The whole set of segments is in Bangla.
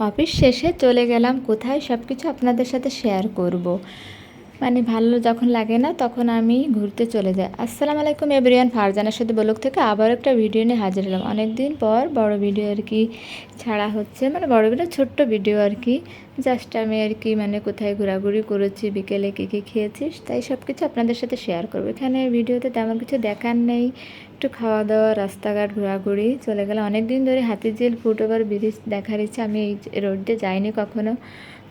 অফিস শেষে চলে গেলাম। কোথায়? সব কিছু আপনাদের সাথে শেয়ার করব। মানে ভালো যখন লাগে না, তখন আমি ঘুরতে চলে যাই। আসসালামু আলাইকুম এভরিয়ান ফারজানের সাথে বলুক থেকে আবার একটা ভিডিও নিয়ে হাজির হলাম। অনেকদিন পর বড় ভিডিও আর কি ছাড়া হচ্ছে। মানে বড় ভিডিও ছোট্ট ভিডিও আর কি। জাস্ট আমি আর কি মানে কোথায় ঘোরাঘুরি করেছি, বিকেলে কী কী খেয়েছিস, তাই সব কিছু আপনাদের সাথে শেয়ার করব। এখানে ভিডিওতে তেমন কিছু দেখার নেই, একটু খাওয়া দাওয়া রাস্তাঘাট ঘোরাঘুরি, চলে গেলে অনেক দিন ধরে হাতিঝিল ফুট ওভার ব্রিজ দেখার ইচ্ছে, আমি এই রোড দিয়ে যাইনি কখনো।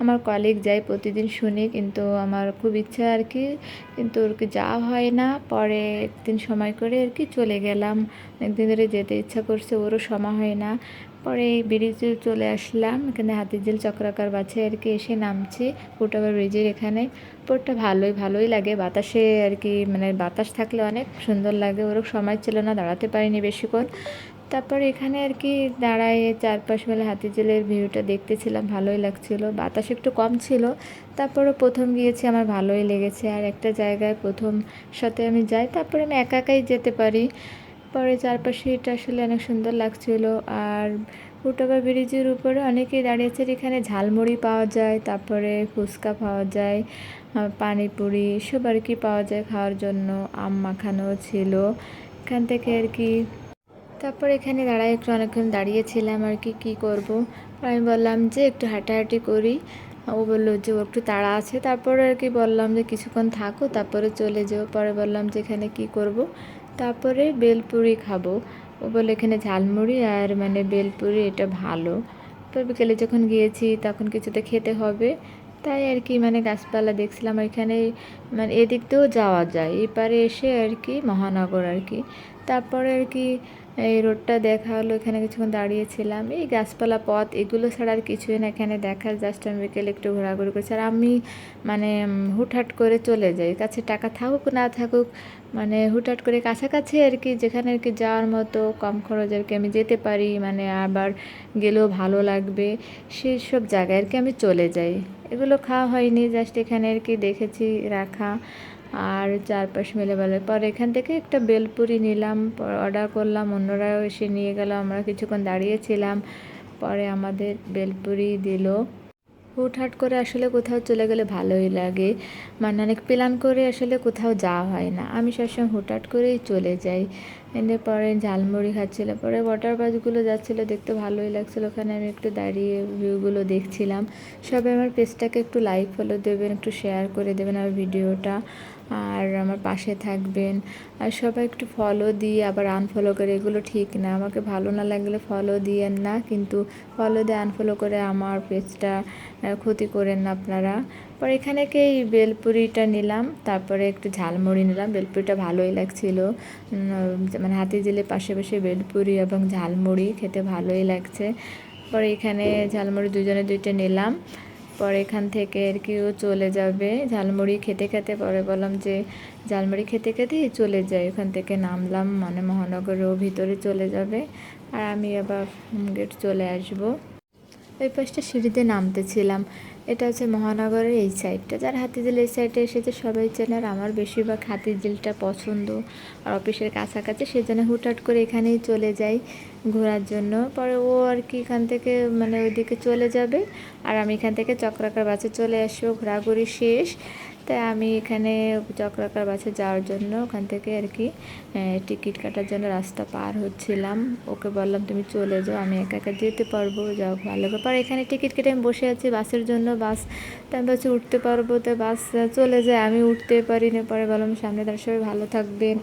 আমার কলিগ যায় প্রতিদিন শুনি, কিন্তু আমার খুব ইচ্ছা আর কি, কিন্তু ওর কি যাওয়া হয় না। পরে একদিন সময় করে আর কি চলে গেলাম। একদিন ধরে যেতে ইচ্ছা করছে, ওরও সময় হয় না। পরে এই ব্রিজে চলে আসলাম। এখানে হাতিঝিল চক্রাকার বাছে আর কি এসে নামছি। ফুটওভার ব্রিজের এখানে। পোটটা ভালোই ভালোই লাগে। বাতাসে আর কি মানে বাতাস থাকলে অনেক সুন্দর লাগে। ওরকম সময় ছিল না, দাঁড়াতে পারিনি বেশিক্ষণ। তারপর এখানে আর কি দাঁড়ায় চারপাশ মেলে হাতিঝিলের ভিউটা দেখতেছিলাম, ভালোই লাগছিল। বাতাস একটু কম ছিল। তারপরে প্রথম গিয়েছি, আমার ভালোই লেগেছে। আর একটা জায়গায় প্রথম সাথে আমি যাই, তারপরে আমি একা একাই যেতে পারি। পরে চারপাশে এটা আসলে অনেক সুন্দর লাগছিল। আর ফুটওভার ব্রিজের উপরে অনেকেই দাঁড়িয়েছে এখানে ঝালমুড়ি পাওয়া যায়, তারপরে ফুচকা পাওয়া যায় পানিপুরি সব আর কি পাওয়া যায় খাওয়ার জন্য। আম মাখানো ছিল এখান থেকে আর কি তারপর এখানে দাঁড়ায় একটু অনেকক্ষণ দাঁড়িয়েছিলাম আর কি, কী করব? আমি বললাম যে একটু হাঁটাহাঁটি করি। ও বলল যে ও একটু তাড়া আছে। তারপরে আর কি বললাম যে কিছুক্ষণ থাকো, তারপরে চলে যেও। পরে বললাম যে এখানে কী করব? তারপরে বেলপুরি খাব। ও বলে এখানে ঝালমুড়ি আর মানে বেলপুরি এটা ভালো। তো বিকেলে যখন গিয়েছি তখন কিছুতে খেতে হবে। তাই আর কি মানে গাছপালা দেখছিলাম এখানে মানে এদিক দিয়েও যাওয়া যায়। এপারে এসে আর কি মহানগর আর কি। তারপরে আর কি এই রোডটা দেখা হলো, এখানে কিছুক্ষণ দাঁড়িয়েছিলাম। এই গাছপালা, পথ, এগুলো ছাড়া আর কিছুই না, এখানে দেখার জাস্ট আমি বিকেলে একটু ঘোরাঘুরি করছি। আর আমি মানে হুটহাট করে চলে যাই। কাছে টাকা থাকুক, না থাকুক মানে হুটহাট করে কাছাকাছি আর কি, যেখানে আর কি যাওয়ার মতো কম খরচ আর কি আমি যেতে পারি। মানে আবার গেলেও ভালো লাগবে, সেই সব জায়গায় আর কি আমি চলে যাই। এগুলো খাওয়া হয়নি জাস্ট এখানে আর কি দেখেছি রাখা। আর চারপাশ মেলে বেলে পর এখান থেকে একটা বেলপুরি নিলাম অর্ডার করলাম, অন্যরাও এসে নিয়ে গেল, আমরা কিছুক্ষণ দাঁড়িয়েছিলাম। পরে আমাদের বেলপুরি দিল। হুটহাট করে আসলে কোথাও চলে গেলে ভালোই লাগে। মানে অনেক প্ল্যান করে আসলে কোথাও যাওয়া হয় না। আমি সবসময় হুটহাট করেই চলে যাই। এনে পরে ঝালমুড়ি খাচ্ছিলাম, পরে ওয়াটার বাসগুলো যাচ্ছিল, দেখতে ভালোই লাগছিল। ওখানে আমি একটু দাঁড়িয়ে ভিউগুলো দেখছিলাম। সবাই আমার পেজটাকে একটু লাইক ফলো দেবেন, একটু শেয়ার করে দেবেন আমার ভিডিওটা আর আমার পাশে থাকবেন। আর সবাই একটু ফলো দিয়ে, আবার আনফলো করে, এগুলো ঠিক না। আমাকে ভালো না লাগলে ফলো দিয়েন না, কিন্তু ফলো দিয়ে আনফলো করে আমার পেজটা ক্ষতি করেন না আপনারা। পরে এখানে এই বেলপুরিটা নিলাম, তারপরে একটু ঝালমুড়ি নিলাম। বেলপুরিটা ভালোই লাগছিল। মানে হাতি জেলে পাশে পাশে বেলপুরি এবং ঝালমুড়ি, খেতে ভালোই লাগছে। পরে এখানে ঝালমুড়ি দুজনে দুইটা নিলাম। পরে এখান থেকে আর কি ও চলে যাবে। ঝালমুড়ি খেতে খেতে পরে বললাম যে, ঝালমুড়ি খেতে খেতে চলে যাই। ওখান থেকে নামলাম মানে মহানগরের ভিতরে চলে যাবে। আর আমি আবার হোম গেট চলে আসব। ওই পাশটা সিঁড়িতে নামতেছিলাম। এটা হচ্ছে মহানগরের এই সাইডটা যারা হাতিঝিল এই সাইডে এসেছে, সবাই চেনে আর আমার বেশিরভাগ হাতিঝিলটা পছন্দ। আর অফিসের কাছাকাছি সেজন্য হুটহাট করে এখানেই চলে যাই ঘোরার জন্য। পরে ও আর কি এখান থেকে মানে ওইদিকে চলে যাবে আর আমি এখান থেকে চক্রাকার বাসে চলে আসব। ঘোরাঘুরি শেষ। তাই আমি এখানে চক্রাকার বাসে যাওয়ার জন্য ওখান থেকে আর কি টিকিট কাটার জন্য রাস্তা পার হচ্ছিলাম। ওকে বললাম, তুমি চলে যাও, আমি একা একা যেতে পারব, যাও, ভালো ব্যাপার। এখানে টিকিট কেটে আমি বসে আছি বাসের জন্য। বাস। তো আমি উঠতে পারব, তো বাস চলে যায়। আমি উঠতে পারি না, পরে বললাম সামনে তার সবাই ভালো থাকবেন।